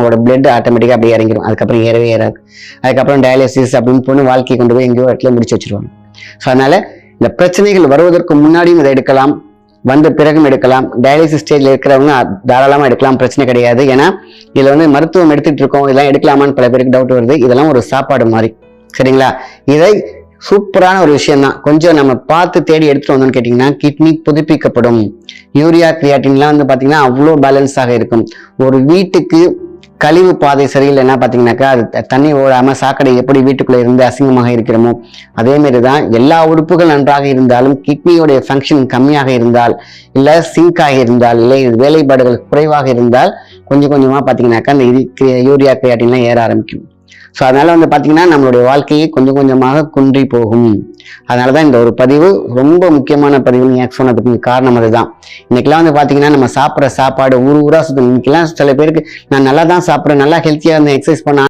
உங்களோட பிளட் ஆட்டோமேட்டிக்காக அப்படியே இறங்கிடும் அதுக்கப்புறம் ஏறவே ஏறாது. அதுக்கப்புறம் டயாலிசிஸ் அப்படின்னு பொண்ணு வாழ்க்கையை கொண்டு போய் எங்கேயோ இடத்துல முடிச்சு வச்சிருவாங்க. ஸோ அதனால இந்த பிரச்சனைகள் வருவதற்கு முன்னாடியும் இதை எடுக்கலாம். வந்த பிறகும் எடுக்கலாம். டயாலிசிஸ் ஸ்டேஜ்ல இருக்கிறவங்க தாராளமா எடுக்கலாம். பிரச்சனை கிடையாது. ஏன்னா இதுல வந்து மருத்துவம் எடுத்துட்டு இருக்கோம். இதெல்லாம் எடுக்கலாமான்னு பல பேருக்கு டவுட் வருது. இதெல்லாம் ஒரு சாப்பாடு மாதிரி. சரிங்களா? இதை சூப்பரான ஒரு விஷயம் தான் கொஞ்சம் நம்ம பார்த்து தேடி எடுத்துட்டு வந்தோம்னு கேட்டிங்கன்னா கிட்னி புதுப்பிக்கப்படும். யூரியா கிரியாட்டின்லாம் வந்து பார்த்தீங்கன்னா அவ்வளோ பேலன்ஸாக இருக்கும். ஒரு வீட்டுக்கு கழிவு பாதை சரியில்லைன்னா பார்த்தீங்கன்னாக்கா அது தண்ணி ஓடாமல் சாக்கடை எப்படி வீட்டுக்குள்ளே இருந்து அசிங்கமாக இருக்கிறோமோ அதே தான் எல்லா உறுப்புகள் நன்றாக இருந்தாலும் கிட்னியோடைய ஃபங்க்ஷன் கம்மியாக இருந்தால் இல்லை சிங்காக இருந்தால் இல்லை வேலைப்பாடுகள் குறைவாக இருந்தால் கொஞ்சம் கொஞ்சமாக பார்த்தீங்கன்னாக்கா அந்த இது யூரியா கிரியாட்டின்லாம் ஏற ஆரம்பிக்கும். ஸோ அதனால வந்து பார்த்திங்கன்னா நம்மளுடைய வாழ்க்கையை கொஞ்சம் கொஞ்சமாக குன்றி போகும். அதனால தான் இந்த ஒரு பதிவு ரொம்ப முக்கியமான பதிவுன்னு எனக்கு சொன்னதுக்கு காரணம் அதுதான். இன்னைக்கெல்லாம் வந்து பார்த்தீங்கன்னா நம்ம சாப்பிட்ற சாப்பாடு ஊர் ஊரா சுத்தம் இன்னைக்கெல்லாம் சில பேருக்கு நான் நல்லா தான் சாப்பிட்றேன் நல்லா ஹெல்த்தியாக இருந்தேன் எக்ஸசைஸ் பண்ண